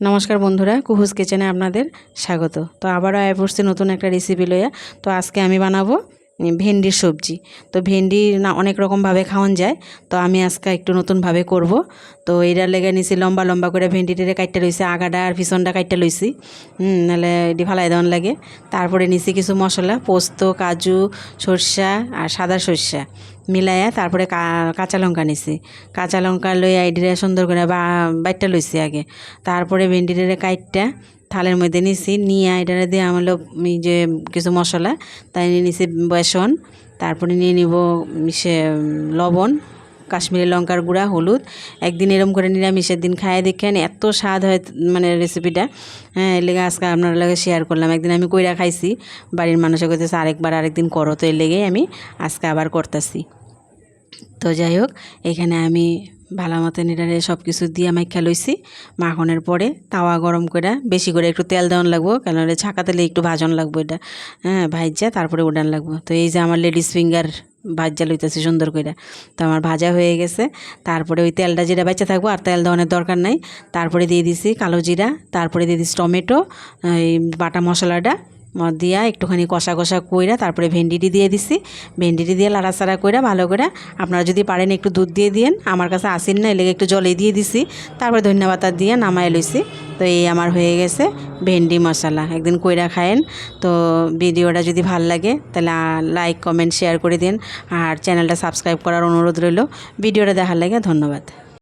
নমস্কার বন্ধুরা, কুহুস কিচেনে আপনাদের স্বাগত। তো আবারও আয় পড়ছি নতুন একটা রেসিপি লইয়া। তো আজকে আমি বানাবো ভেন্ডির সবজি। তো ভেন্ডি না অনেক রকমভাবে খাওয়ান যায়, তো আমি আজকে একটু নতুনভাবে করব। তো এইটার লেগে নিছি লম্বা লম্বা করে ভেন্ডিটিরে কাটতে লইছি, আগাটা আর পিছনটা কাটতে লইছি। নাহলে এটি ফালাই দেওয়ান লাগে। তারপরে নিছি কিছু মশলা, পোস্ত, কাজু, সর্ষা আর সাদা সর্ষা। মিলাইয়া তারপরে কাঁচা লঙ্কা নিছি। কাঁচা লঙ্কা লই আইডিরা সুন্দর করে বা, বাইটটা লইছি আগে। তারপরে ভেন্ডিরে কাইটটা থালের মধ্যে নিছি, নিয়ে এটারে দিয়ে এই যে কিছু মশলা, তাই নিয়ে নিছি বেসন। তারপরে নিয়ে নিব সে লবণ। কাশ্মীরি লঙ্কার গুঁড়া, হলুদ। একদিন এরম করে নিরামিষের দিন খায় দেখেন এত স্বাদ হয় মানে রেসিপিটা হ্যাঁ এর লেগে আজকে আপনার লগে শেয়ার করলাম। একদিন আমি কইরা খাইছি, বাড়ির মানুষের কইতেছে, আরেকবার আরেকদিন করো। তো এর লেগেই আমি আজকে আবার করতেছি। তো যাই হোক, এখানে আমি ভালো মতন এটারে সব কিছু দিয়ে মাইখা লইছি। মাখনের পরে তাওয়া গরম করে বেশি করে একটু তেল দেওয়ান লাগবো, কেন ছাকা তেলে একটু ভাজন লাগবো এটা। হ্যাঁ ভাজা তারপরে উডান লাগবো। তো এই যে আমার লেডিস ফিঙ্গার ভাজা লইতেছি সুন্দর করে তো আমার ভাজা হয়ে গেছে। তারপরে ওই তেলটা জিরা বেঁচে থাকব, আর তেল দেওয়ানোর দরকার নাই। তারপরে দিয়ে দিছি কালো জিরা, তারপরে দিয়ে দিছি টমেটো, এই বাটা মশলাটা। দিয়া একটুখানি কষা কষা কইরা তারপরে ভেন্ডিটি দিয়ে দিছি। ভেন্ডিটি দিয়ে লাড়াচাড়া কইরা ভালো করে আপনারা যদি পারেন একটু দুধ দিয়ে দিয়েন। আমার কাছে আসেন না, এলেগে একটু জলে দিয়ে দিছি। তারপরে ধন্যবাদ দিয়ে নামাই লইছি। তো এই আমার হয়ে গেছে ভেন্ডি মশলা। একদিন কইরা খায়েন। তো ভিডিওটা যদি ভালো লাগে, তাহলে লাইক, কমেন্ট, শেয়ার করে দিন। আর চ্যানেলটা সাবস্ক্রাইব করার অনুরোধ রইল। ভিডিওটা দেখার লাগে ধন্যবাদ।